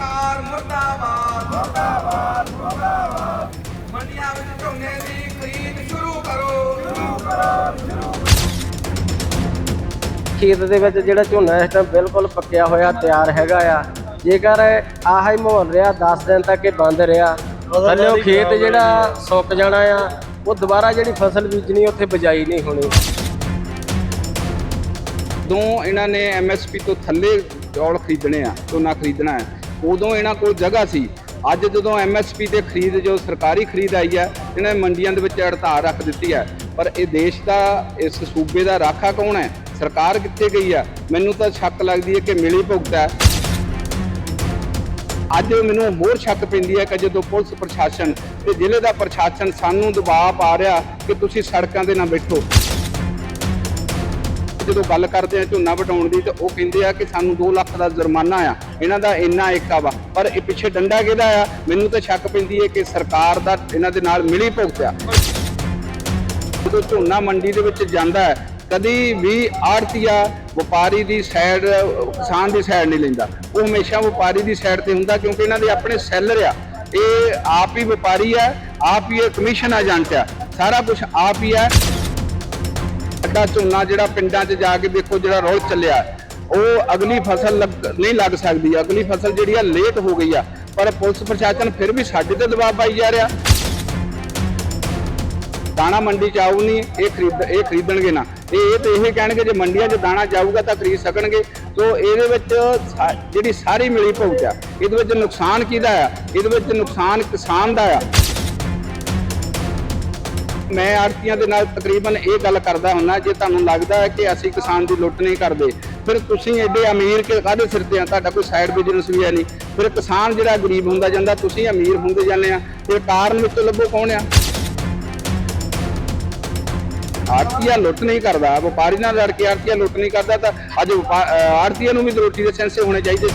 ਸਰਕਾਰ ਮੁਰਦਾਬਾਦ। ਮੁਰਦਾਬਾਦ ਮੁਰਦਾਬਾਦ। ਮੰਡੀਆਂ ਵਿੱਚ ਝੋਨੇ ਦੀ ਖਰੀਦ ਸ਼ੁਰੂ ਕਰੋ। ਖੇਤ ਦੇ ਵਿੱਚ ਜਿਹੜਾ ਝੋਨਾ ਇਸ ਟਾਈਮ ਬਿਲਕੁਲ ਪੱਕਿਆ ਹੋਇਆ ਤਿਆਰ ਹੈਗਾ ਆ। ਜੇਕਰ ਆਹ ਹੀ ਮਾਹੌਲ ਰਿਹਾ 10 ਦਿਨ ਤੱਕ ਇਹ ਬੰਦ ਰਿਹਾ ਥੱਲੇੋਂ ਖੇਤ ਜਿਹੜਾ ਸੁੱਕ ਜਾਣਾ ਆ ਉਹ ਦੁਬਾਰਾ ਜਿਹੜੀ ਫਸਲ ਬੀਜਣੀ ਉੱਥੇ ਬਜਾਈ ਨਹੀਂ ਹੋਣੀ। ਜਦੋਂ ਇਹਨਾਂ ਨੇ ਐਮਐਸਪੀ ਤੋਂ ਥੱਲੇ ਚੌਲ ਖਰੀਦਣੇ ਆ ਝੋਨਾ ਖਰੀਦਣਾ ਹੈ। ਉਦੋਂ ਇਹਨਾਂ ਕੋਲ ਜਗ੍ਹਾ ਸੀ। ਅੱਜ ਜਦੋਂ ਐਮਐਸਪੀ ਤੇ ਖਰੀਦ, ਜੋ ਸਰਕਾਰੀ ਖਰੀਦ ਆਈ ਹੈ, ਇਹਨਾਂ ਨੇ ਮੰਡੀਆਂ ਦੇ ਵਿੱਚ ਹੜਤਾਲ ਰੱਖ ਦਿੱਤੀ ਹੈ। ਪਰ ਇਹ ਦੇਸ਼ ਦਾ, ਇਸ ਸੂਬੇ ਦਾ ਰਾਖਾ ਕੌਣ ਹੈ? ਸਰਕਾਰ ਕਿੱਥੇ ਗਈ ਹੈ? ਮੈਨੂੰ ਤਾਂ ਸ਼ੱਕ ਲੱਗਦੀ ਹੈ ਕਿ ਮਿਲੀ ਭੁਗਤ ਹੈ। ਅੱਜ ਮੈਨੂੰ ਹੋਰ ਸ਼ੱਕ ਪੈਂਦੀ ਹੈ ਕਿ ਜਦੋਂ ਪੁਲਿਸ ਪ੍ਰਸ਼ਾਸਨ ਤੇ ਜ਼ਿਲ੍ਹੇ ਦਾ ਪ੍ਰਸ਼ਾਸਨ ਸਾਨੂੰ ਦਬਾਅ ਪਾ ਰਿਹਾ ਕਿ ਤੁਸੀਂ ਸੜਕਾਂ ਤੇ ਨਾ ਬੈਠੋ। ਜਦੋਂ ਗੱਲ ਕਰਦੇ ਆ ਝੋਨਾ ਵਟਾਉਣ ਦੀ, ਤਾਂ ਉਹ ਕਹਿੰਦੇ ਆ ਕਿ ਸਾਨੂੰ 2 ਲੱਖ ਦਾ ਜੁਰਮਾਨਾ ਆ। ਇਹਨਾਂ ਦਾ ਇੰਨਾ ਏਕਾ ਵਾ। ਪਰ ਇਹ ਪਿੱਛੇ ਡੰਡਾ ਕਿਹਦਾ ਆ? ਮੈਨੂੰ ਤਾਂ ਸ਼ੱਕ ਪੈਂਦੀ ਹੈ ਕਿ ਸਰਕਾਰ ਦਾ ਇਹਨਾਂ ਦੇ ਨਾਲ ਮਿਲੀ ਭੁਗਤ ਜਦੋਂ ਝੋਨਾ ਮੰਡੀ ਦੇ ਵਿੱਚ ਜਾਂਦਾ ਹੈ, ਕਦੀ ਵੀ ਆੜਤੀਆ ਵਪਾਰੀ ਦੀ ਸਾਈਡ, ਕਿਸਾਨ ਦੀ ਸਾਈਡ ਨਹੀਂ ਲੈਂਦਾ। ਉਹ ਹਮੇਸ਼ਾ ਵਪਾਰੀ ਦੀ ਸਾਈਡ ਤੇ ਹੁੰਦਾ ਕਿਉਂਕਿ ਇਹਨਾਂ ਦੇ ਆਪਣੇ ਸੈਲਰ ਆ। ਇਹ ਆਪ ਹੀ ਵਪਾਰੀ ਆ, ਆਪ ਹੀ ਇਹ ਕਮਿਸ਼ਨ ਏਜੰਟ ਆ। ਸਾਰਾ ਕੁਝ ਆਪ ਹੀ ਆ। ਅੱਡਾ ਝੋਨਾ ਜਿਹੜਾ ਪਿੰਡਾਂ 'ਚ ਜਾ ਕੇ ਦੇਖੋ ਜਿਹੜਾ ਰੋਲ ਚੱਲਿਆ। ਉਹ ਅਗਲੀ ਫਸਲ ਲੱਗ- ਨਹੀਂ ਲੱਗ ਸਕਦੀ, ਅਗਲੀ ਫਸਲ ਜਿਹੜੀ ਆ ਲੇਟ ਹੋ ਗਈ ਆ, ਪਰ ਪੁਲਿਸ ਪ੍ਰਸ਼ਾਸਨ ਫਿਰ ਵੀ ਸਾਡੇ ਤੇ ਦਬਾਅ ਪਾਈ ਜਾ ਰਿਹਾ। ਦਾਣਾ ਮੰਡੀ ਚ ਆਊ ਨਹੀਂ ਇਹ ਖਰੀਦ, ਇਹ ਖਰੀਦਣਗੇ ਨਾ। ਇਹ ਇਹ ਤੇ ਇਹ ਕਹਿਣਗੇ, ਜੇ ਮੰਡੀਆਂ 'ਚ ਦਾਣਾ ਜਾਊਗਾ ਤਾਂ ਖਰੀਦ ਸਕਣਗੇ। ਸੋ ਇਹਦੇ ਵਿੱਚ ਜਿਹੜੀ ਸਾਰੀ ਮਿਲੀ ਭੁਗਤ ਆ, ਇਹਦੇ ਵਿੱਚ ਨੁਕਸਾਨ ਕਿਹਦਾ ਆ? ਇਹਦੇ ਵਿੱਚ ਨੁਕਸਾਨ ਕਿਸਾਨ ਦਾ ਆ। ਮੈਂ ਆੜਤੀਆਂ ਦੇ ਨਾਲ ਤਕਰੀਬਨ ਇਹ ਗੱਲ ਕਰਦਾ ਹੁੰਨਾ, ਜੇ ਤੁਹਾਨੂੰ ਲੱਗਦਾ ਹੈ ਕਿ ਅਸੀਂ ਕਿਸਾਨ ਦੀ ਲੁੱਟ ਨਹੀਂ ਕਰਦੇ ਫਿਰ ਤੁਸੀਂ ਐਡੇ ਅਮੀਰ ਕਿ ਕਾਹਦੇ ਸਿਰ ਤੇ ਆ? ਤੁਹਾਡਾ ਕੋਈ ਸਾਈਡ ਬਿਜ਼ਨਸ ਵੀ ਹੈ ਨਹੀਂ। ਫਿਰ ਕਿਸਾਨ ਜਿਹੜਾ ਗਰੀਬ ਹੁੰਦਾ ਜਾਂਦਾ, ਤੁਸੀਂ ਅਮੀਰ ਹੁੰਦੇ ਜਾਂਦੇ ਆ। ਫਿਰ ਕਾਰਨ ਵਿੱਚ ਲੱਭੋ ਕੌਣ ਆ? ਆੜਤੀਆ ਲੁੱਟ ਨਹੀਂ ਕਰਦਾ ਵਪਾਰੀ ਨਾਲ ਲੜ ਕੇ ਆੜਤੀਆ ਲੁੱਟ ਨਹੀਂ ਕਰਦਾ, ਤਾਂ ਅੱਜ ਆੜਤੀਆ ਨੂੰ ਵੀ ਰੋਟੀ ਦੇ ਸੈਂਸੇ ਹੋਣੇ ਚਾਹੀਦੇ।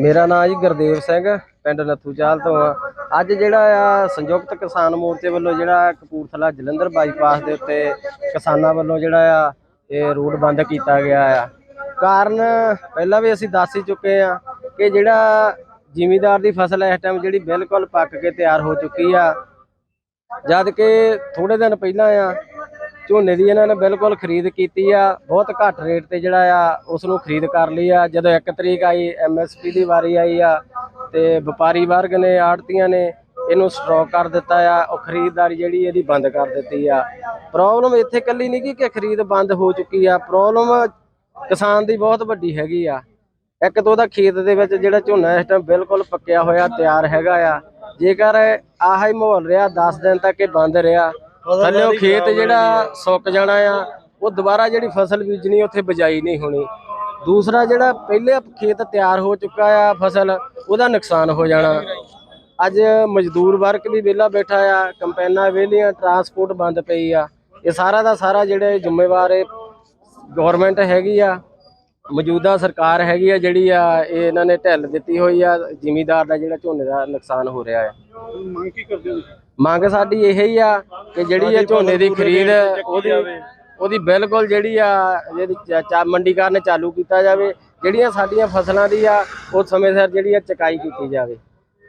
ਮੇਰਾ ਨਾਮ ਜੀ ਗੁਰਦੇਵ ਸਿੰਘ, ਪਿੰਡ ਨੱਥੂਚਾਲ ਤੋਂ ਆ। ਅੱਜ ਜਿਹੜਾ ਆ ਸੰਯੁਕਤ ਕਿਸਾਨ ਮੋਰਚੇ ਵੱਲੋਂ ਜਿਹੜਾ ਕਪੂਰਥਲਾ ਜਲੰਧਰ ਬਾਈਪਾਸ ਦੇ ਉੱਤੇ ਕਿਸਾਨਾਂ ਵੱਲੋਂ ਜਿਹੜਾ ਆ ਇਹ ਰੋਡ ਬੰਦ ਕੀਤਾ ਗਿਆ ਆ। ਕਾਰਨ ਪਹਿਲਾਂ ਵੀ ਅਸੀਂ ਦੱਸ ਹੀ ਚੁੱਕੇ ਆ ਕਿ ਜਿਹੜਾ ਜ਼ਿਮੀਦਾਰ ਦੀ ਫਸਲ ਇਸ ਟਾਈਮ ਜਿਹੜੀ ਬਿਲਕੁਲ ਪੱਕ ਕੇ ਤਿਆਰ ਹੋ ਚੁੱਕੀ ਆ। ਜਦ ਕਿ ਥੋੜੇ ਦਿਨ ਪਹਿਲਾਂ ਆ, ਝੋਨੇ ਦੀ ਇਹਨਾਂ ਨੇ ਬਿਲਕੁਲ ਖਰੀਦ ਕੀਤੀ ਆ। ਬਹੁਤ ਘੱਟ ਰੇਟ ਤੇ ਜਿਹੜਾ ਆ ਉਸ ਨੂੰ ਖਰੀਦ ਕਰ ਲਈ ਆ। ਜਦੋਂ 1 ਤਰੀਕ ਆਈ ਐਮਐਸਪੀ ਦੀ ਵਾਰੀ ਆਈ ਆ ਤੇ ਵਪਾਰੀ ਵਰਗ ਨੇ ਆੜਤੀਆਂ ਨੇ ਇਹਨੂੰ ਸਟਾਕ ਕਰ ਦਿੱਤਾ ਆ। ਉਹ ਖਰੀਦਦਾਰੀ ਜਿਹੜੀ ਇਹਦੀ ਬੰਦ ਕਰ ਦਿੱਤੀ ਆ। ਪ੍ਰੋਬਲਮ ਇੱਥੇ ਕੱਲੀ ਨਹੀਂ ਕਿ ਖਰੀਦ ਬੰਦ ਹੋ ਚੁੱਕੀ ਆ। ਪ੍ਰੋਬਲਮ ਕਿਸਾਨ ਦੀ ਬਹੁਤ ਵੱਡੀ ਹੈਗੀ ਆ। ਇੱਕ ਤਾਂ ਉਹਦਾ ਖੇਤ ਦੇ ਵਿੱਚ ਜਿਹੜਾ ਝੋਨਾ ਇਸ ਟਾਈਮ ਬਿਲਕੁਲ ਪੱਕਿਆ ਹੋਇਆ, ਤਿਆਰ ਹੈਗਾ ਆ। ਜੇਕਰ ਆਹ ਹੀ ਮਾਹੌਲ ਰਿਹਾ 10 ਦਿਨ ਤੱਕ ਇਹ ਬੰਦ ਰਿਹਾ, ਥੱਲੇੋਂ ਖੇਤ ਜਿਹੜਾ ਸੁੱਕ ਜਾਣਾ ਆ, ਉਹ ਦੁਬਾਰਾ ਜਿਹੜੀ ਫਸਲ ਬੀਜਣੀ, ਉੱਥੇ ਬਜਾਈ ਨਹੀਂ ਹੋਣੀ। ਦੂਸਰਾ ਜਿਹੜਾ ਪਹਿਲੇ ਖੇਤ ਤਿਆਰ ਹੋ ਚੁੱਕਾ ਆ ਫਸਲ ਉਹਦਾ ਨੁਕਸਾਨ ਹੋ ਜਾਣਾ। ਅੱਜ ਮਜ਼ਦੂਰ ਵਰਗ ਵੀ ਵਿਹਲਾ ਬੈਠਾ ਆ ਕੰਪੈਨਾਂ ਵਿਹਲੀਆਂ ਟਰਾਂਸਪੋਰਟ ਬੰਦ ਪਈ ਆ। ਇਹ ਸਾਰਾ ਦਾ ਸਾਰਾ ਜਿਹੜੇ ਜ਼ਿੰਮੇਵਾਰ ਗਵਰਨਮੈਂਟ ਹੈਗੀ ਆ ਮੌਜੂਦਾ ਸਰਕਾਰ ਹੈਗੀ ਆ ਜਿਹੜੀ ਆ ਇਹ ਇਹਨਾਂ ਨੇ ਢਿੱਲ ਦਿੱਤੀ ਹੋਈ ਆ ਜ਼ਿਮੀਦਾਰ ਦਾ ਜਿਹੜਾ ਝੋਨੇ ਦਾ ਨੁਕਸਾਨ ਹੋ ਰਿਹਾ ਆ। ਮੰਗ ਕੀ ਕਰਦੇ ਹੋ ਮੰਗ ਸਾਡੀ ਇਹ ਹੀ ਆ ਕਿ ਜਿਹੜੀ ਇਹ ਝੋਨੇ ਦੀ ਖਰੀਦ ਉਹਦੀ ਉਹਦੀ ਬਿਲਕੁਲ ਜਿਹੜੀ ਆ, ਜਿਹੜੀ ਚਾ ਮੰਡੀਕਰਨ ਚਾਲੂ ਕੀਤਾ ਜਾਵੇ, ਜਿਹੜੀਆਂ ਸਾਡੀਆਂ ਫਸਲਾਂ ਦੀ ਆ ਉਹ ਸਮੇਂ ਸਿਰ ਜਿਹੜੀ ਆ ਚਕਾਈ ਕੀਤੀ ਜਾਵੇ।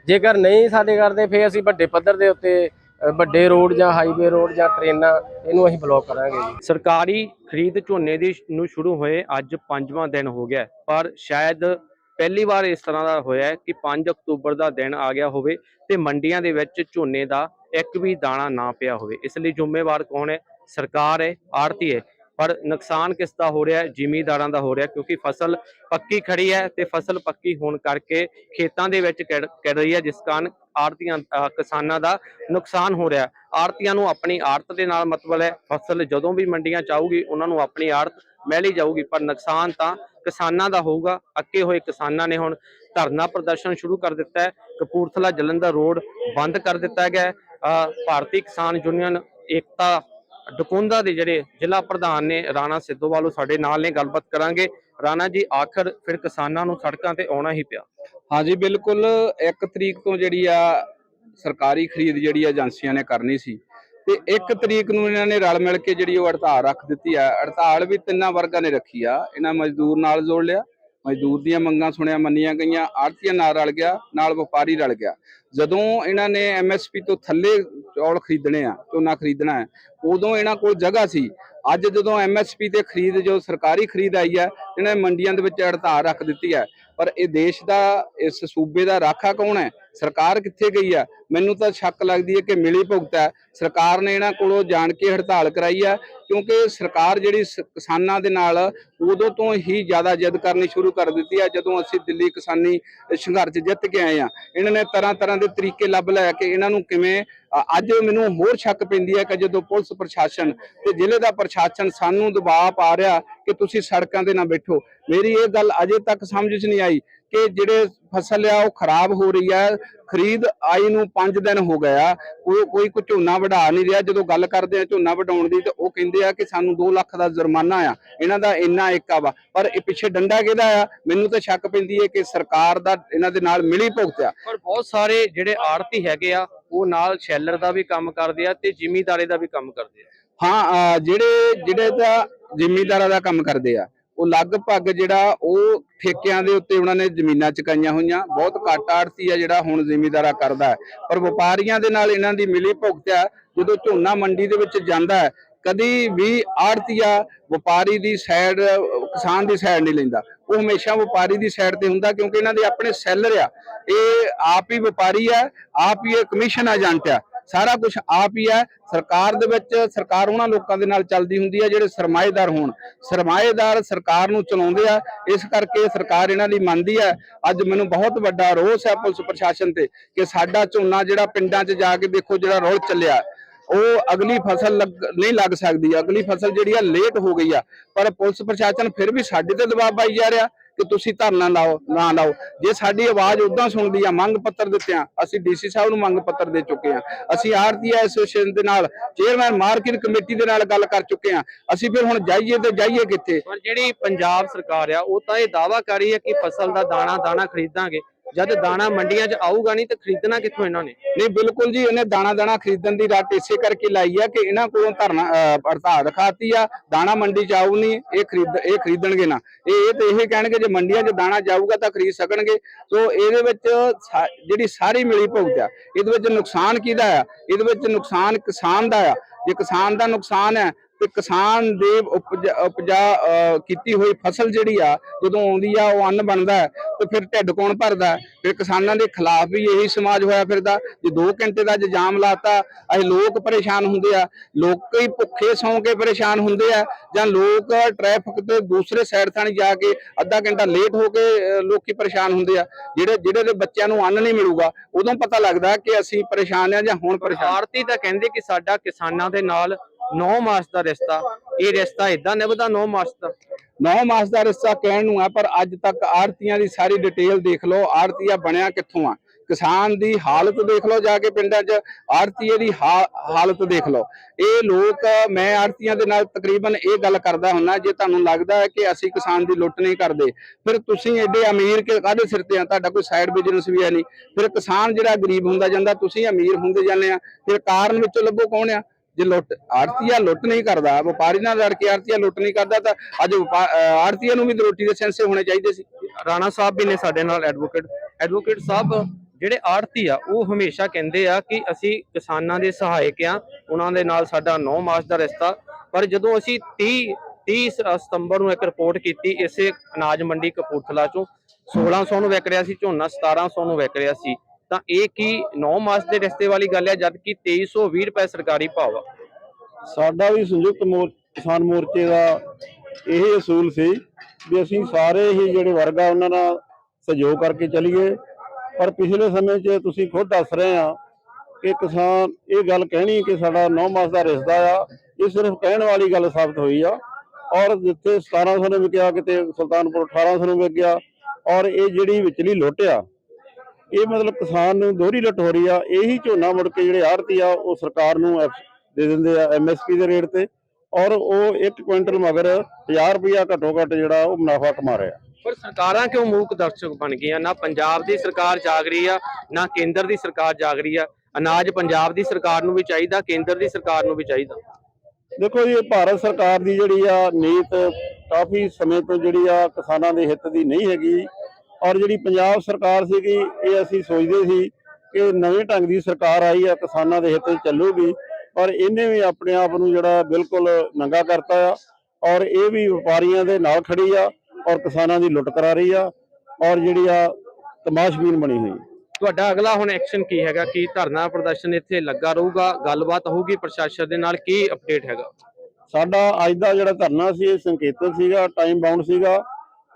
ਜੇਕਰ ਨਹੀਂ ਸਾਡੇ ਕਰਦੇ ਫੇਰ ਅਸੀਂ ਵੱਡੇ ਪੱਧਰ ਦੇ ਉੱਤੇ ਵੱਡੇ ਰੋਡ ਜਾਂ ਹਾਈਵੇ ਰੋਡ ਜਾਂ ਟ੍ਰੇਨਾਂ, ਇਹਨੂੰ ਅਸੀਂ ਬਲੌਕ ਕਰਾਂਗੇ ਜੀ। ਸਰਕਾਰੀ ਖਰੀਦ ਝੋਨੇ ਦੀ ਨੂੰ ਸ਼ੁਰੂ ਹੋਏ ਅੱਜ ਪੰਜਵਾਂ ਦਿਨ ਹੋ ਗਿਆ। ਪਰ ਸ਼ਾਇਦ ਪਹਿਲੀ ਵਾਰ ਇਸ ਤਰ੍ਹਾਂ ਦਾ ਹੋਇਆ ਕਿ 5 ਅਕਤੂਬਰ ਦਾ ਦਿਨ ਆ ਗਿਆ ਹੋਵੇ ਤੇ ਮੰਡੀਆਂ ਦੇ ਵਿੱਚ ਝੋਨੇ ਦਾ ਇੱਕ ਵੀ ਦਾਣਾ ਨਾ ਪਿਆ ਹੋਵੇ। ਇਸ ਲਈ ਜ਼ਿੰਮੇਵਾਰ ਕੌਣ ਹੈ? ਸਰਕਾਰ ਹੈ ਆੜਤੀ ਹੈ। ਪਰ ਨੁਕਸਾਨ ਕਿਸ ਦਾ ਹੋ ਰਿਹਾ ਹੈ? ਜ਼ਿਮੀਦਾਰਾਂ ਦਾ ਹੋ ਰਿਹਾ ਕਿਉਂਕਿ ਫਸਲ ਪੱਕੀ ਖੜੀ ਹੈ ਤੇ ਫਸਲ ਪੱਕੀ ਹੋਣ ਕਰਕੇ ਖੇਤਾਂ ਦੇ ਵਿੱਚ ਕਿੜ ਰਹੀ ਹੈ, ਜਿਸ ਕਾਰਨ ਆੜਤੀਆਂ ਕਿਸਾਨਾਂ ਦਾ ਨੁਕਸਾਨ ਹੋ ਰਿਹਾ ਆੜਤੀਆਂ ਨੂੰ ਆਪਣੀ ਆੜਤ ਦੇ ਨਾਲ ਮਤਲਬ ਹੈ, ਫਸਲ ਜਦੋਂ ਵੀ ਮੰਡੀਆਂ ਚ ਆਊਗੀ, ਉਹਨਾਂ ਨੂੰ ਆਪਣੀ ਆੜਤ ਮਿਲ ਹੀ ਜਾਊਗੀ, ਪਰ ਨੁਕਸਾਨ ਤਾਂ ਕਿਸਾਨਾਂ ਦਾ ਹੋਊਗਾ, ਅੱਕੇ ਹੋਏ ਕਿਸਾਨਾਂ ਨੇ ਹੁਣ ਧਰਨਾ ਪ੍ਰਦਰਸ਼ਨ ਸ਼ੁਰੂ ਕਰ ਦਿੱਤਾ ਹੈ। ਕਪੂਰਥਲਾ ਜਲੰਧਰ ਰੋਡ ਬੰਦ ਕਰ ਦਿੱਤਾ ਗਿਆ ਭਾਰਤੀ ਕਿਸਾਨ ਯੂਨੀਅਨ ਏਕਤਾ ਡਕੁੰਦਾ ਦੇ ਜਿਹੜੇ ਜ਼ਿਲ੍ਹਾ ਪ੍ਰਧਾਨ ਨੇ ਰਾਣਾ ਸਿੱਧੂਵਾਲੂ ਸਾਡੇ ਨਾਲ ਨੇ, ਗੱਲਬਾਤ ਕਰਾਂਗੇ। ਰਾਣਾ ਜੀ, ਆਖਰ ਫਿਰ ਕਿਸਾਨਾਂ ਨੂੰ ਸੜਕਾਂ ਤੇ ਆਉਣਾ ਹੀ ਪਿਆ। ਹਾਂਜੀ, ਬਿਲਕੁਲ 1 ਤਰੀਕ ਤੋਂ ਜਿਹੜੀ ਆ ਸਰਕਾਰੀ ਖਰੀਦ ਜਿਹੜੀ ਏਜੰਸੀਆਂ ਨੇ ਕਰਨੀ ਸੀ ਤੇ 1 ਤਰੀਕ ਨੂੰ ਇਹਨਾਂ ਨੇ ਰਲ ਮਿਲ ਕੇ ਜਿਹੜੀ ਉਹ ਹੜਤਾਲ ਰੱਖ ਦਿੱਤੀ ਆ। ਹੜਤਾਲ ਵੀ ਤਿੰਨਾਂ ਵਰਗਾਂ ਨੇ ਰੱਖੀ ਆ। ਇਹਨਾਂ ਮਜ਼ਦੂਰ ਨਾਲ ਜੋੜ ਲਿਆ। ਮਜ਼ਦੂਰ ਦੀਆਂ ਮੰਗਾਂ ਸੁਣਿਆ ਮੰਨੀਆਂ ਗਈਆਂ। ਆੜਤੀਆਂ ਨਾਲ ਰਲ ਗਿਆ, ਨਾਲ ਵਪਾਰੀ ਰਲ ਗਿਆ। ਜਦੋਂ ਇਹਨਾਂ ਨੇ ਐਮਐਸਪੀ ਤੋਂ ਥੱਲੇ ਚੌਲ ਖਰੀਦਣੇ ਆ, ਝੋਨਾ ਖਰੀਦਣਾ ਹੈ, ਉਦੋਂ ਇਹਨਾਂ ਕੋਲ ਜਗ੍ਹਾ ਸੀ। ਅੱਜ ਜਦੋਂ ਐਮਐਸਪੀ ਤੇ ਖਰੀਦ, ਜੋ ਸਰਕਾਰੀ ਖਰੀਦ ਆਈ ਹੈ, ਇਹਨਾਂ ਨੇ ਮੰਡੀਆਂ ਦੇ ਵਿੱਚ ਹੜਤਾਲ ਰੱਖ ਦਿੱਤੀ ਹੈ। ਪਰ ਇਹ ਦੇਸ਼ ਦਾ, ਇਸ ਸੂਬੇ ਦਾ ਰਾਖਾ ਕੌਣ ਹੈ? ਸਰਕਾਰ ਕਿੱਥੇ ਗਈ ਹੈ ਮੈਨੂੰ ਤਾਂ ਸ਼ੱਕ ਲੱਗਦੀ ਹੈ ਕਿ ਮਿਲੀ ਭੁਗਤ ਹੈ। ਸਰਕਾਰ ਨੇ ਇਹਨਾਂ ਕੋਲੋਂ ਜਾਣ ਕੇ ਹੜਤਾਲ ਕਰਾਈ ਹੈ ਕਿਉਂਕਿ ਸਰਕਾਰ ਜਿਹੜੀ ਕਿਸਾਨਾਂ ਦੇ ਨਾਲ ਉਦੋਂ ਤੋਂ ਹੀ ਜ਼ਿਆਦਾ ਜਿੱਦ ਕਰਨੀ ਸ਼ੁਰੂ ਕਰ ਦਿੱਤੀ ਹੈ ਜਦੋਂ ਅਸੀਂ ਦਿੱਲੀ ਕਿਸਾਨੀ ਸੰਘਰਸ਼ ਜਿੱਤ ਕੇ ਆਏ ਆ। ਇਹਨਾਂ ਨੇ ਤਰ੍ਹਾਂ ਤਰ੍ਹਾਂ ਦੇ ਤਰੀਕੇ ਲੱਭ ਲੈ ਕਿ ਇਹਨਾਂ ਨੂੰ ਕਿਵੇਂ ਅੱਜ ਮੈਨੂੰ ਹੋਰ ਸ਼ੱਕ ਪੈਂਦੀ ਹੈ ਕਿ ਜਦੋਂ ਪੁਲਿਸ ਪ੍ਰਸ਼ਾਸਨ ਤੇ ਜ਼ਿਲ੍ਹੇ ਦਾ ਪ੍ਰਸ਼ਾਸਨ ਸਾਨੂੰ ਦਬਾਅ ਪਾ ਰਿਹਾ ਕਿ ਤੁਸੀਂ ਸੜਕਾਂ ਤੇ ਨਾ ਬੈਠੋ। ਮੇਰੀ ਇਹ ਗੱਲ ਅਜੇ ਤੱਕ ਸਮਝ 'ਚ ਨਹੀਂ ਆਈ ਕਿ ਜਿਹੜੇ ਫਸਲ ਆ ਉਹ ਖਰਾਬ ਹੋ ਰਹੀ ਹੈ ਖਰੀਦ ਆਈ ਨੂੰ 5 ਦਿਨ ਹੋ ਗਿਆ ਕੋਈ ਕੋਈ ਕੋ ਝੋਨਾ ਵਢਾ ਨਹੀਂ ਰਿਹਾ ਜਦੋਂ ਗੱਲ ਕਰਦੇ ਆ ਝੋਨਾ ਵਢਾਉਣ ਦੀ ਤੇ ਉਹ ਕਹਿੰਦੇ ਆ ਕਿ ਸਾਨੂੰ 2 ਲੱਖ ਦਾ ਜੁਰਮਾਨਾ ਆ ਇਹਨਾਂ ਦਾ ਇੰਨਾ ਏਕਾ ਵਾ ਪਰ ਇਹ ਪਿੱਛੇ ਡੰਡਾ ਕਿਹਦਾ ਆ ਮੈਨੂੰ ਤਾਂ ਸ਼ੱਕ ਪੈਂਦੀ ਹੈ ਕਿ ਸਰਕਾਰ ਦਾ ਇਹਨਾਂ ਦੇ ਨਾਲ ਮਿਲੀ ਭੁਗਤ ਆ। ਪਰ ਬਹੁਤ ਸਾਰੇ ਜਿਹੜੇ ਆੜਤੀ ਹੈਗੇ ਆ ਉਹ ਨਾਲ ਸ਼ੈਲਰ ਦਾ ਵੀ ਕੰਮ ਕਰਦੇ ਆ ਤੇ ਜ਼ਿਮੀਦਾਰੇ ਦਾ ਵੀ ਕੰਮ ਕਰਦੇ ਆ। ਹਾਂ ਜਿਹੜੇ ਜਿਹੜੇ ਤਾਂ ਜ਼ਿਮੀਂਦਾਰਾਂ ਦਾ ਕੰਮ ਕਰਦੇ ਆ ਉਹ ਲਗਭਗ ਜਿਹੜਾ ਉਹ ਠੇਕਿਆਂ ਦੇ ਉੱਤੇ ਉਹਨਾਂ ਨੇ ਜ਼ਮੀਨਾਂ ਚੁਕਾਈਆਂ ਹੋਈਆਂ। ਬਹੁਤ ਘੱਟ ਆੜਤੀ ਆ ਜਿਹੜਾ ਹੁਣ ਜ਼ਿਮੀਂਦਾਰਾ ਕਰਦਾ ਹੈ। ਪਰ ਵਪਾਰੀਆਂ ਦੇ ਨਾਲ ਇਹਨਾਂ ਦੀ ਮਿਲੀ ਭੁਗਤ ਆ। ਜਦੋਂ ਝੋਨਾ ਮੰਡੀ ਦੇ ਵਿੱਚ ਜਾਂਦਾ ਹੈ, ਕਦੀ ਵੀ ਆੜਤੀਆ ਵਪਾਰੀ ਦੀ ਸਾਈਡ, ਕਿਸਾਨ ਦੀ ਸਾਈਡ ਨਹੀਂ ਲੈਂਦਾ। ਉਹ ਹਮੇਸ਼ਾ ਵਪਾਰੀ ਦੀ ਸਾਈਡ ਤੇ ਹੁੰਦਾ ਕਿਉਂਕਿ ਇਹਨਾਂ ਦੇ ਆਪਣੇ ਸੈਲਰ ਆ। ਇਹ ਆਪ ਹੀ ਵਪਾਰੀ ਆ, ਆਪ ਹੀ ਇਹ ਕਮਿਸ਼ਨ ਏਜੰਟ ਆ। ਸਾਰਾ ਕੁਝ ਆਪ ਹੀ ਹੈ। ਸਰਕਾਰ ਦੇ ਵਿੱਚ ਸਰਕਾਰ ਉਹਨਾਂ ਲੋਕਾਂ ਦੇ ਨਾਲ ਚੱਲਦੀ ਹੁੰਦੀ ਹੈ ਜਿਹੜੇ ਸਰਮਾਏਦਾਰ ਹੋਣ। ਸਰਮਾਏਦਾਰ ਸਰਕਾਰ ਨੂੰ ਚਲਾਉਂਦੇ ਆ। ਇਸ ਕਰਕੇ ਸਰਕਾਰ ਇਹਨਾਂ ਦੀ ਮੰਨਦੀ ਹੈ। ਅੱਜ ਮੈਨੂੰ ਬਹੁਤ ਵੱਡਾ ਰੋਸ ਹੈ ਪੁਲਿਸ ਪ੍ਰਸ਼ਾਸਨ ਤੇ ਕਿ ਸਾਡਾ ਝੋਨਾ ਜਿਹੜਾ ਪਿੰਡਾਂ 'ਚ ਜਾ ਕੇ ਦੇਖੋ ਜਿਹੜਾ ਰੋਲ ਚੱਲਿਆ, ਉਹ ਅਗਲੀ ਫਸਲ ਲੱਗ- ਨਹੀਂ ਲੱਗ ਸਕਦੀ। ਅਗਲੀ ਫਸਲ ਜਿਹੜੀ ਆ ਲੇਟ ਹੋ ਗਈ ਆ। ਪਰ ਪੁਲਿਸ ਪ੍ਰਸ਼ਾਸਨ ਫਿਰ ਵੀ ਸਾਡੇ ਤੇ ਦਬਾਅ ਪਾਈ ਜਾ ਰਿਹਾ। ਕਿ ਤੁਸੀਂ ਧਰਨਾ ਲਾਓ, ਨਾ ਲਾਓ। ਜੇ ਸਾਡੀ ਆਵਾਜ਼ ਉਦਾਂ ਸੁਣਦੀ ਆ, ਮੰਗ ਪੱਤਰ ਦਿੱਤੇ ਆ, ਅਸੀਂ ਡੀਸੀ ਸਾਹਿਬ ਨੂੰ ਮੰਗ ਪੱਤਰ ਦੇ ਚੁੱਕੇ ਆ। ਅਸੀਂ ਆਰਤੀ ਐਸੋਸੀਏਸ਼ਨ ਦੇ ਨਾਲ, ਚੇਅਰਮੈਨ ਮਾਰਕੀਟ ਕਮੇਟੀ ਦੇ ਨਾਲ ਗੱਲ ਕਰ ਚੁੱਕੇ ਆ। ਅਸੀਂ ਫਿਰ ਹੁਣ ਜਾਈਏ ਤੇ ਜਾਈਏ ਕਿੱਥੇ? ਪਰ ਜਿਹੜੀ ਪੰਜਾਬ ਸਰਕਾਰ ਆ, ਉਹ ਤਾਂ ਇਹ ਦਾਵਾ ਕਰ ਰਹੀ ਹੈ ਕਿ ਫਸਲ ਦਾ ਦਾਣਾ ਦਾਣਾ ਖਰੀਦਾਂਗੇ। ਜਦ ਦਾਣਾ ਮੰਡੀਆਂ 'ਚ ਆਊਗਾ ਨਹੀਂ ਤਾਂ ਖਰੀਦਣਾ ਕਿੱਥੋਂ ਇਹਨਾਂ ਨੇ? ਨਹੀਂ ਬਿਲਕੁਲ ਜੀ ਇਹਨੇ ਦਾਣਾ ਦਾਣਾ ਖਰੀਦਣ ਦੀ ਰਾਤ ਇਸੇ ਕਰਕੇ ਲਾਈ ਆ ਕਿ ਇਹਨਾਂ ਕੋਲੋਂ ਧਰਨਾ ਹੜਤਾਲ ਰਖਾਤੀ ਆ ਦਾਣਾ ਮੰਡੀ ਚ ਆਊ ਨਹੀਂ ਇਹ ਖਰੀਦ ਇਹ ਖਰੀਦਣਗੇ ਨਾ। ਇਹ ਇਹ ਤੇ ਇਹ ਕਹਿਣਗੇ ਜੇ ਮੰਡੀਆਂ 'ਚ ਦਾਣਾ ਜਾਊਗਾ ਤਾਂ ਖਰੀਦ ਸਕਣਗੇ। ਸੋ ਇਹਦੇ ਵਿੱਚ ਜਿਹੜੀ ਸਾਰੀ ਮਿਲੀ ਭੁਗਤ ਆ ਇਹਦੇ ਵਿੱਚ ਨੁਕਸਾਨ ਕਿਹਦਾ ਆ? ਇਹਦੇ ਵਿੱਚ ਨੁਕਸਾਨ ਕਿਸਾਨ ਦਾ ਆ। ਜੇ ਕਿਸਾਨ ਦਾ ਨੁਕਸਾਨ ਹੈ ਤੇ ਕਿਸਾਨ ਦੇ ਉਪਜ ਉਪਜਾ ਅਹ, ਕੀਤੀ ਹੋਈ ਫਸਲ ਜਿਹੜੀ ਆ ਜਦੋਂ ਆਉਂਦੀ ਆ ਉਹ ਅੰਨ ਬਣਦਾ ਹੈ, ਤੇ ਫਿਰ ਢਿੱਡ ਕੌਣ ਭਰਦਾ? ਫਿਰ ਕਿਸਾਨਾਂ ਦੇ ਖਿਲਾਫ ਵੀ ਇਹੀ ਸਮਾਜ ਹੋਇਆ ਫਿਰਦਾ। ਜੇ 2 ਘੰਟੇ ਦਾ ਜਾਮ ਲਾਤਾ ਅਸੀਂ ਲੋਕ ਪਰੇਸ਼ਾਨ ਹੁੰਦੇ ਆ। ਲੋਕ ਹੀ ਭੁੱਖੇ ਸੌਂ ਕੇ ਪਰੇਸ਼ਾਨ ਹੁੰਦੇ ਆ। ਜਾਂ ਲੋਕ ਟ੍ਰੈਫਿਕ ਤੇ ਦੂਸਰੇ ਸਾਈਡ ਥਾਣੀ ਜਾ ਕੇ ਅੱਧਾ ਘੰਟਾ ਲੇਟ ਹੋ ਕੇ ਲੋਕੀ ਪਰੇਸ਼ਾਨ ਹੁੰਦੇ ਆ। ਜਿਹੜੇ ਜਿਹੜੇ ਦੇ ਬੱਚਿਆਂ ਨੂੰ ਅੰਨ ਨਹੀਂ ਮਿਲੂਗਾ, ਉਦੋਂ ਪਤਾ ਲੱਗਦਾ ਕਿ ਅਸੀਂ ਪਰੇਸ਼ਾਨ ਆ ਜਾਂ ਹੁਣ ਪਰੇਸ਼ਾਨ ਆੜਤੀ ਤਾਂ ਕਹਿੰਦੇ ਕਿ ਸਾਡਾ ਕਿਸਾਨਾਂ ਦੇ ਨਾਲ 9 ਮਾਸ ਦਾ ਰਿਸ਼ਤਾ। ਇਹ ਰਿਸ਼ਤਾ ਇਦਾਂ ਨਿਭਦਾ 9 ਮਾਸ ਦਾ। 9 ਮਾਸ ਦਾ ਰਿਸ਼ਤਾ ਕਹਿਣ ਨੂੰ ਆ, ਪਰ ਅੱਜ ਤੱਕ ਆੜਤੀਆਂ ਦੀ ਸਾਰੀ ਡਿਟੇਲ ਦੇਖ ਲਓ, ਆੜਤੀਆ ਬਣਿਆ ਕਿੱਥੋਂ ਆ? ਕਿਸਾਨ ਦੀ ਹਾਲਤ ਦੇਖ ਲਓ ਜਾ ਕੇ ਪਿੰਡਾਂ 'ਚ, ਆੜਤੀਏ ਦੀ ਹਾ- ਹਾਲਤ ਦੇਖ ਲਓ। ਇਹ ਲੋਕ, ਮੈਂ ਆੜਤੀਆਂ ਦੇ ਨਾਲ ਤਕਰੀਬਨ ਇਹ ਗੱਲ ਕਰਦਾ ਹੁੰਨਾ, ਜੇ ਤੁਹਾਨੂੰ ਲੱਗਦਾ ਹੈ ਕਿ ਅਸੀਂ ਕਿਸਾਨ ਦੀ ਲੁੱਟ ਨਹੀਂ ਕਰਦੇ, ਫਿਰ ਤੁਸੀਂ ਐਡੇ ਅਮੀਰ ਕਿ ਕਾਹਦੇ ਸਿਰ ਤੇ ਆ, ਤੁਹਾਡਾ ਕੋਈ ਸਾਈਡ ਬਿਜ਼ਨਸ ਵੀ ਹੈ ਨਹੀਂ। ਫਿਰ ਕਿਸਾਨ ਜਿਹੜਾ ਗਰੀਬ ਹੁੰਦਾ ਜਾਂਦਾ, ਤੁਸੀਂ ਅਮੀਰ ਹੁੰਦੇ ਜਾਂਦੇ ਆ, ਫਿਰ ਕਾਰਨ ਵਿੱਚੋਂ ਲੱਭੋ ਕੌਣ ਆ? ਜੇ ਲੁੱਟ, ਆੜਤੀਆ ਲੁੱਟ ਨਹੀਂ ਕਰਦਾ, ਵਪਾਰੀ ਨਾਲ ਲੜ ਕੇ ਆੜਤੀਆ ਲੁੱਟ ਨਹੀਂ ਕਰਦਾ, ਤਾਂ ਅੱਜ ਆੜਤੀਆ ਨੂੰ ਵੀ ਰੋਟੀ ਦੇ ਸੈਂਸੇ ਹੋਣੇ ਚਾਹੀਦੇ ਸੀ। ਰਾਣਾ ਸਾਹਿਬ ਵੀ ਨੇ ਸਾਡੇ ਨਾਲ ਐਡਵੋਕੇਟ ਐਡਵੋਕੇਟ ਸਾਹਿਬ, ਜਿਹੜੇ ਆੜਤੀ ਆ, ਉਹ ਹਮੇਸ਼ਾ ਕਹਿੰਦੇ ਆ ਕਿ ਅਸੀਂ ਕਿਸਾਨਾਂ ਦੇ ਸਹਾਇਕ ਆ, ਉਹਨਾਂ ਦੇ ਨਾਲ ਸਾਡਾ 9 ਮਾਸ ਦਾ ਰਿਸ਼ਤਾ। ਪਰ ਜਦੋਂ ਅਸੀਂ 30 30 ਸਤੰਬਰ ਨੂੰ ਇੱਕ ਰਿਪੋਰਟ ਕੀਤੀ, ਇਸੇ ਅਨਾਜ ਮੰਡੀ ਕਪੂਰਥਲਾ ਚੋਂ 1600 ਨੂੰ ਵਿਕ ਰਿਹਾ ਸੀ, ਝੋਨਾ 1700 ਨੂੰ ਵਿਕ ਰਿਹਾ ਸੀ। ਤਾਂ ਇਹ ਕੀ 9 ਮਾਸ ਦੇ ਰਿਸ਼ਤੇ ਵਾਲੀ ਗੱਲ ਹੈ ਜਦ ਕਿ 2320 ਰੁਪਏ ਸਰਕਾਰੀ ਭਾਅ ਆ ਸਾਡਾ ਵੀ ਸੰਯੁਕਤ ਮੋਰ, ਕਿਸਾਨ ਮੋਰਚੇ ਦਾ ਇਹ ਅਸੂਲ ਸੀ ਵੀ ਅਸੀਂ ਸਾਰੇ ਹੀ ਜਿਹੜੇ ਵਰਗ ਆ, ਉਹਨਾਂ ਨਾਲ ਸਹਿਯੋਗ ਕਰਕੇ ਚੱਲੀਏ। ਪਰ ਪਿਛਲੇ ਸਮੇਂ 'ਚ ਤੁਸੀਂ ਖੁਦ ਦੱਸ ਰਹੇ ਆ ਕਿ ਕਿਸਾਨ, ਇਹ ਗੱਲ ਕਹਿਣੀ ਕਿ ਸਾਡਾ 9 ਮਾਸ ਦਾ ਰਿਸ਼ਤਾ ਆ, ਇਹ ਸਿਰਫ ਕਹਿਣ ਵਾਲੀ ਗੱਲ ਸਾਬਤ ਹੋਈ ਆ। ਔਰ ਜਿੱਥੇ 1700 ਨੂੰ ਵਿਕਿਆ, ਕਿਤੇ ਸੁਲਤਾਨਪੁਰ 1800 ਨੂੰ ਵਿਕਿਆ ਔਰ ਇਹ ਜਿਹੜੀ ਵਿਚਲੀ ਲੁੱਟ ਆ ਇਹ ਮਤਲਬ ਕਿਸਾਨ ਨੂੰ ਦੋਹਰੀ ਲੁੱਟ ਹੋ ਰਹੀ ਆ ਇਹੀ ਝੋਨਾ ਮੁੜ ਕੇ ਜਿਹੜੇ ਆੜਤੀ ਆ ਉਹ ਸਰਕਾਰ ਨੂੰ ਦੇ ਦਿੰਦੇ ਆ ਐਮਐਸਪੀ ਦੇ ਰੇਟ ਤੇ ਔਰ ਉਹ 1 ਕੁਇੰਟਲ ਮਗਰ 1000 ਰੁਪਇਆ ਘੱਟੋ ਘੱਟ ਜਿਹੜਾ ਉਹ ਮੁਨਾਫਾ ਕਮਾ ਰਿਹਾ। ਪਰ ਸਰਕਾਰਾਂ ਕਿਉਂ ਮੂਕ ਦਰਸ਼ਕ ਬਣ ਗਈਆਂ? ਨਾ ਪੰਜਾਬ ਦੀ ਸਰਕਾਰ ਜਾਗ ਰਹੀ ਆ ਨਾ ਕੇਂਦਰ ਦੀ ਸਰਕਾਰ ਜਾਗ ਰਹੀ ਆ। ਅਨਾਜ ਪੰਜਾਬ ਦੀ ਸਰਕਾਰ ਨੂੰ ਵੀ ਚਾਹੀਦਾ ਕੇਂਦਰ ਦੀ ਸਰਕਾਰ ਨੂੰ ਵੀ ਚਾਹੀਦਾ। ਦੇਖੋ ਜੀ ਭਾਰਤ ਸਰਕਾਰ ਦੀ ਜਿਹੜੀ ਆ ਨੀਤ ਕਾਫੀ ਸਮੇਂ ਤੋਂ ਜਿਹੜੀ ਆ ਕਿਸਾਨਾਂ ਦੇ ਹਿੱਤ ਦੀ ਨਹੀਂ ਹੈਗੀ। ਔਰ ਜਿਹੜੀ ਪੰਜਾਬ ਸਰਕਾਰ ਸੀਗੀ ਇਹ ਅਸੀਂ ਸੋਚਦੇ ਸੀ ਕਿ ਨਵੇਂ ਢੰਗ ਦੀ ਸਰਕਾਰ ਆਈ ਆ ਕਿਸਾਨਾਂ ਦੇ ਹਿੱਤ 'ਚ ਚੱਲੂਗੀ। ਪਰ ਇਹਨੇ ਵੀ ਆਪਣੇ ਆਪ ਨੂੰ ਜਿਹੜਾ ਬਿਲਕੁਲ ਨੰਗਾ ਕਰਤਾ ਆ ਔਰ ਇਹ ਵੀ ਵਪਾਰੀਆਂ ਦੇ ਨਾਲ ਖੜੀ ਆ ਔਰ ਕਿਸਾਨਾਂ ਦੀ ਲੁੱਟ ਕਰਾ ਰਹੀ ਆ ਔਰ ਜਿਹੜੀ ਆ ਤਮਾਸ਼ਬੀਨ ਬਣੀ ਹੋਈ। ਤੁਹਾਡਾ ਅਗਲਾ ਹੁਣ ਐਕਸ਼ਨ ਕੀ ਹੈਗਾ? ਕੀ ਧਰਨਾ ਪ੍ਰਦਰਸ਼ਨ ਇੱਥੇ ਲੱਗਾ ਰਹੂਗਾ? ਗੱਲਬਾਤ ਹੋਊਗੀ ਪ੍ਰਸ਼ਾਸਨ ਦੇ ਨਾਲ ਕੀ ਅਪਡੇਟ ਹੈਗਾ? ਸਾਡਾ ਅੱਜ ਦਾ ਜਿਹੜਾ ਧਰਨਾ ਸੀ ਇਹ ਸੰਕੇਤਕ ਸੀਗਾ ਟਾਈਮ ਬਾਉਂਡ ਸੀਗਾ।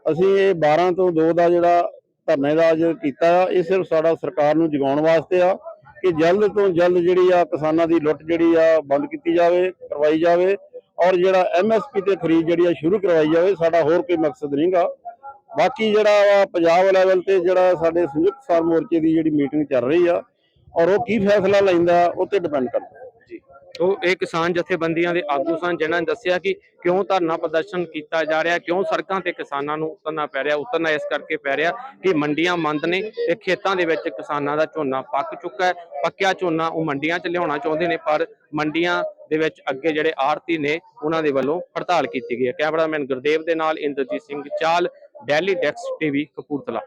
ਅਸੀਂ ਇਹ 12 ਤੋਂ 2 ਦਾ ਜਿਹੜਾ ਧਰਨੇ ਦਾ ਅੱਜ ਕੀਤਾ ਆ, ਇਹ ਸਿਰਫ ਸਾਡਾ ਸਰਕਾਰ ਨੂੰ ਜਗਾਉਣ ਵਾਸਤੇ ਆ ਕਿ ਜਲਦ ਤੋਂ ਜਲਦ ਜਿਹੜੀ ਆ ਕਿਸਾਨਾਂ ਦੀ ਲੁੱਟ ਜਿਹੜੀ ਆ ਬੰਦ ਕੀਤੀ ਜਾਵੇ, ਕਰਵਾਈ ਜਾਵੇ ਔਰ ਜਿਹੜਾ ਐਮਐਸਪੀ ਤੇ ਖਰੀਦ ਜਿਹੜੀ ਆ ਸ਼ੁਰੂ ਕਰਵਾਈ ਜਾਵੇ, ਸਾਡਾ ਹੋਰ ਕੋਈ ਮਕਸਦ ਨਹੀਂਗਾ ਬਾਕੀ ਜਿਹੜਾ ਵਾ ਪੰਜਾਬ ਲੈਵਲ ਤੇ ਜਿਹੜਾ ਸਾਡੇ ਸੰਯੁਕਤ ਕਿਸਾਨ ਮੋਰਚੇ ਦੀ ਜਿਹੜੀ ਮੀਟਿੰਗ ਚੱਲ ਰਹੀ ਆ ਔਰ ਉਹ ਕੀ ਫੈਸਲਾ ਲੈਂਦਾ, ਉਹ ਤੇ ਡਿਪੈਂਡ ਕਰਦਾ। ਜੀ। ਉਹ ਇਹ ਕਿਸਾਨ ਜਥੇਬੰਦੀਆਂ ਦੇ ਆਗੂ ਸਨ, ਜਿਨ੍ਹਾਂ ਨੇ ਦੱਸਿਆ ਕਿ ਕਿਉਂ ਧਰਨਾ ਪ੍ਰਦਰਸ਼ਨ ਕੀਤਾ ਜਾ ਰਿਹਾ, ਕਿਉਂ ਸੜਕਾਂ ਤੇ ਕਿਸਾਨਾਂ ਨੂੰ ਉਤਰਨਾ ਪੈ ਰਿਹਾ, ਉਤਰਨਾ ਇਸ ਕਰਕੇ ਪੈ ਰਿਹਾ ਕਿ ਮੰਡੀਆਂ ਮੰਦ ਨੇ ਤੇ ਖੇਤਾਂ ਦੇ ਵਿੱਚ ਕਿਸਾਨਾਂ ਦਾ ਝੋਨਾ ਪੱਕ ਚੁੱਕਾ ਹੈ, ਪੱਕਿਆ ਝੋਨਾ ਉਹ ਮੰਡੀਆਂ 'ਚ ਲਿਆਉਣਾ ਚਾਹੁੰਦੇ ਨੇ, ਪਰ ਮੰਡੀਆਂ ਦੇ ਵਿੱਚ ਅੱਗੇ ਜਿਹੜੇ ਆੜਤੀ ਨੇ, ਉਹਨਾਂ ਦੇ ਵੱਲੋਂ ਹੜਤਾਲ ਕੀਤੀ ਗਈ ਹੈ। ਕੈਮਰਾਮੈਨ ਗੁਰਦੇਵ ਦੇ ਨਾਲ ਇੰਦਰਜੀਤ ਸਿੰਘ ਚਾਲ, ਡੈਲੀ ਡੈਕਸ ਟੀਵੀ ਕਪੂਰਥਲਾ।